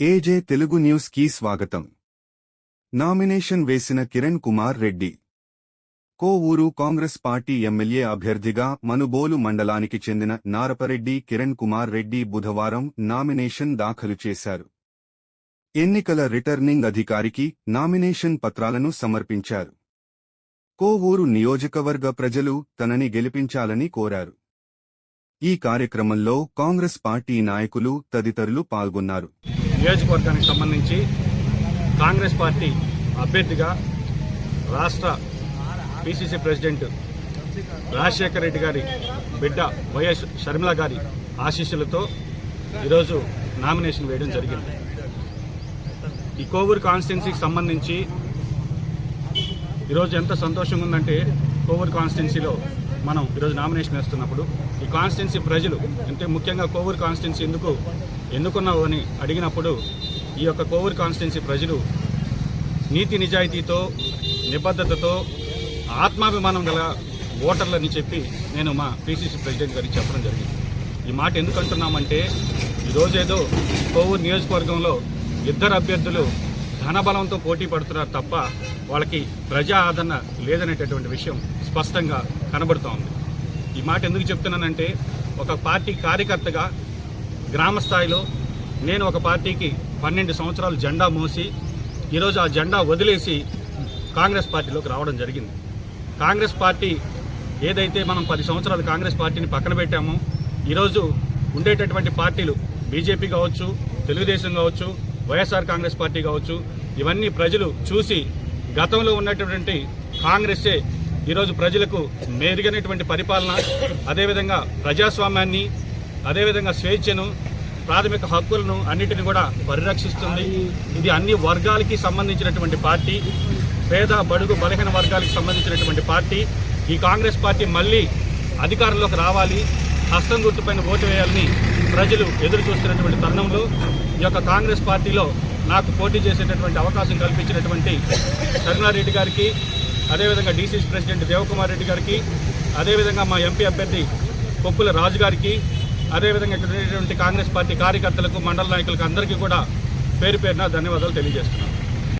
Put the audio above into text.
ఏజే తెలుగు న్యూస్కి స్వాగతం. నామినేషన్ వేసిన Kiran Kumar Reddy. Kovuru Congress party MLA అభ్యర్థిగా మనుబోలు మండలానికి చెందిన నారపరెడ్డి కిరణ్ కుమార్ రెడ్డి బుధవారం నామినేషన్ దాఖలు చేశారు. ఎన్నికల రిటర్నింగ్ అధికారికి నామినేషన్ పత్రాలను సమర్పించారు. కోవూరు నియోజకవర్గ ప్రజలు తనని గెలిపించాలని కోరారు. ఈ కార్యక్రమంలో కాంగ్రెస్ పార్టీ నాయకులు తదితరులు పాల్గొన్నారు. నియోజకవర్గానికి సంబంధించి కాంగ్రెస్ పార్టీ అభ్యర్థిగా రాష్ట్ర పిసిసి ప్రెసిడెంట్ రాజశేఖర రెడ్డి గారి బిడ్డ వైఎస్ షర్మిల గారి ఆశీస్సులతో ఈరోజు నామినేషన్ వేయడం జరిగింది. ఈ కోవూరు కాన్స్టిట్యున్సీకి సంబంధించి ఈరోజు ఎంత సంతోషంగా ఉందంటే కోవూరు కాన్స్టిట్యున్సీలో మనం ఈరోజు నామినేషన్ వేస్తున్నప్పుడు ఈ కాన్స్టిట్యున్సీ ప్రజలు అంటే ముఖ్యంగా కోవూరు కాన్స్టిట్యున్సీ ఎందుకు ఎందుకున్నావు అని అడిగినప్పుడు ఈ యొక్క కోవూరు కాన్స్టిట్యున్సీ ప్రజలు నీతి నిజాయితీతో నిబద్ధతతో ఆత్మాభిమానం గల ఓటర్లని చెప్పి నేను మా పిసిసి ప్రెసిడెంట్ గారికి చెప్పడం జరిగింది. ఈ మాట ఎందుకు అంటున్నామంటే ఈరోజేదో కోవూరు నియోజకవర్గంలో ఇద్దరు అభ్యర్థులు ధనబలంతో పోటీ పడుతున్నారు తప్ప వాళ్ళకి ప్రజా ఆదరణ లేదనేటటువంటి విషయం స్పష్టంగా కనబడుతూ ఉంది ఈ మాట ఎందుకు చెప్తున్నానంటే ఒక పార్టీ కార్యకర్తగా గ్రామ స్థాయిలో నేను ఒక పార్టీకి పన్నెండు సంవత్సరాలు జెండా మోసి ఈరోజు ఆ జెండా వదిలేసి కాంగ్రెస్ పార్టీలోకి రావడం జరిగింది. కాంగ్రెస్ పార్టీ ఏదైతే మనం పది సంవత్సరాలు కాంగ్రెస్ పార్టీని పక్కన పెట్టామో ఈరోజు ఉండేటటువంటి పార్టీలు బీజేపీ కావచ్చు తెలుగుదేశం కావచ్చు వైఎస్ఆర్ కాంగ్రెస్ పార్టీ కావచ్చు ఇవన్నీ ప్రజలు చూసి గతంలో ఉన్నటువంటి కాంగ్రెస్సే ఈరోజు ప్రజలకు మెరుగైనటువంటి పరిపాలన అదేవిధంగా ప్రజాస్వామ్యాన్ని అదేవిధంగా స్వేచ్ఛను ప్రాథమిక హక్కులను అన్నిటిని కూడా పరిరక్షిస్తుంది. ఇది అన్ని వర్గాలకి సంబంధించినటువంటి పార్టీ పేద బడుగు బలహీన వర్గాలకు సంబంధించినటువంటి పార్టీ. ఈ కాంగ్రెస్ పార్టీ మళ్ళీ అధికారంలోకి రావాలి హస్తం గుర్తుపైన ఓటు వేయాలని ప్రజలు ఎదురు చూస్తున్నటువంటి తరుణంలో ఈ యొక్క కాంగ్రెస్ పార్టీలో నాకు పోటీ చేసేటటువంటి అవకాశం కల్పించినటువంటి కరుణారెడ్డి గారికి అదేవిధంగా డీసీసీ ప్రెసిడెంట్ దేవకుమార్ రెడ్డి గారికి అదేవిధంగా మా ఎంపీ అభ్యర్థి కొప్పుల రాజు గారికి అదేవిధంగా ఇక్కడ ఉండేటువంటి కాంగ్రెస్ పార్టీ కార్యకర్తలకు మండల నాయకులకు అందరికీ కూడా పేరు పేరున ధన్యవాదాలు తెలియజేస్తున్నాను.